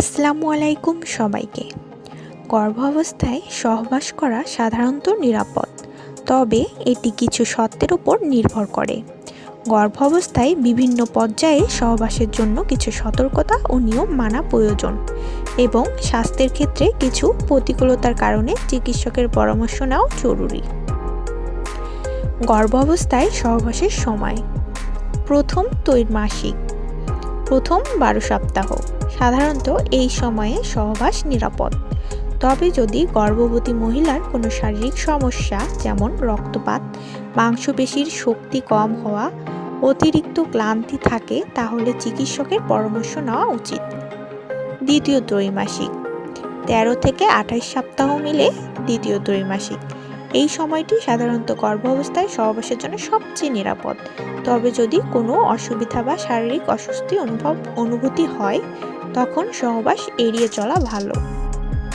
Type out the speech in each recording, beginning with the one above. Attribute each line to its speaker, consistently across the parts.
Speaker 1: আসসালামু আলাইকুম সবাইকে। গর্ভাবস্থায় সহবাস করা সাধারণত নিরাপদ, তবে এটি কিছু শর্তের উপর নির্ভর করে। গর্ভাবস্থায় বিভিন্ন পর্যায়ে সহবাসের জন্য কিছু সতর্কতা ও নিয়ম মানা প্রয়োজন এবং স্বাস্থ্যের ক্ষেত্রে কিছু প্রতিকূলতার কারণে চিকিৎসকের পরামর্শ নেওয়া জরুরি। গর্ভাবস্থায় সহবাসের সময় প্রথম ত্রৈমাসিক, প্রথম বারো সপ্তাহ। সাধারণত এই সময়ে সহবাস নিরাপদ। তবে যদি গর্ভবতী মহিলার কোনো শারীরিক সমস্যা, যেমন রক্তপাত, মাংসপেশির শক্তি কম হওয়া, অতিরিক্ত ক্লান্তি থাকে, তাহলে চিকিৎসকের পরামর্শ নেওয়া উচিত। দ্বিতীয় ত্রৈমাসিক, তেরো থেকে আঠাশ সপ্তাহ মিলে দ্বিতীয় ত্রৈমাসিক। এই সময়টি সাধারণত গর্ভাবস্থায় সহবাসের জন্য সবচেয়ে নিরাপদ। তবে যদি কোনো অসুবিধা বা শারীরিক অস্বস্তি অনুভব, অনুভূতি হয় তখন সহবাস এড়িয়ে চলা ভালো।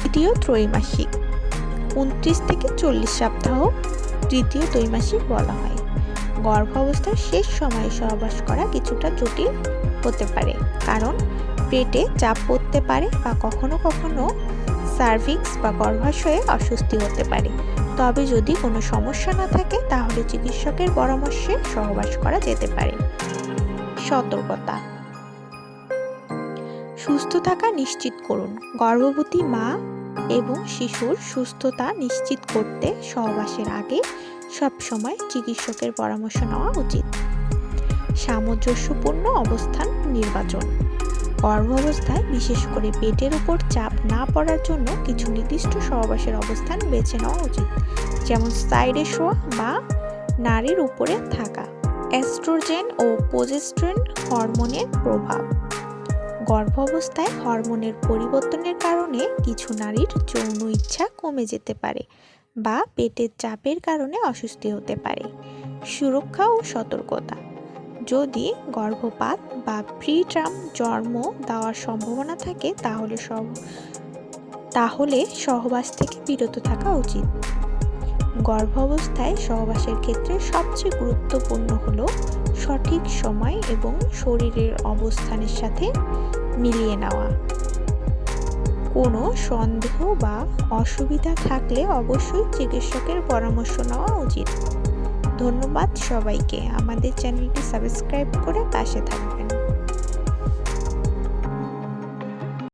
Speaker 1: তৃতীয় ত্রৈমাসিক। উনত্রিশ থেকে চল্লিশ সপ্তাহ তৃতীয় ত্রৈমাসিক বলা হয়। গর্ভাবস্থার শেষ সময়ে সহবাস করা কিছুটা জটিল হতে পারে, কারণ পেটে চাপ পড়তে পারে বা কখনো কখনো সার্ভিক্স বা গর্ভাশয়ে অস্বস্তি হতে পারে। তবে যদি কোনো সমস্যা না থাকে, তাহলে চিকিৎসকের পরামর্শে সহবাস করা যেতে পারে। সতর্কতা। সুস্থ থাকা নিশ্চিত করুন। গর্ভবতী মা এবং শিশুর সুস্থতা নিশ্চিত করতে সহবাসের আগে সবসময় চিকিৎসকের পরামর্শ নেওয়া উচিত। সামঞ্জস্যপূর্ণ অবস্থান নির্বাচন। গর্ভাবস্থায় বিশেষ করে পেটের উপর চাপ না পড়ার জন্য কিছু নির্দিষ্ট সহবাসের অবস্থান বেছে নেওয়া উচিত। যেমন সাইডে শোয়া বা নারীর উপরে থাকা। অ্যাস্ট্রোজেন ও প্রোজেস্ট্রন হরমোনের প্রভাব। গর্ভাবস্থায় হরমোনের পরিবর্তনের কারণে কিছু নারীর যৌন ইচ্ছা কমে যেতে পারে বা পেটের চাপের কারণে অস্বস্তি হতে পারে। সুরক্ষা ও সতর্কতা। যদি গর্ভপাত বা প্রিট্রাম জন্ম দেওয়ার সম্ভাবনা থাকে, তাহলে সব, তাহলে সহবাস থেকে বিরত থাকা উচিত। গর্ভাবস্থায় সহবাসের ক্ষেত্রে সবচেয়ে গুরুত্বপূর্ণ হলো সঠিক সময় এবং শরীরের অবস্থানের সাথে মিলিয়ে নেওয়া। কোনো সন্দেহ বা অসুবিধা থাকলে অবশ্যই চিকিৎসকের পরামর্শ নেওয়া উচিত। ধন্যবাদ সবাইকে। আমাদের চ্যানেলটি সাবস্ক্রাইব করে পাশে থাকবেন।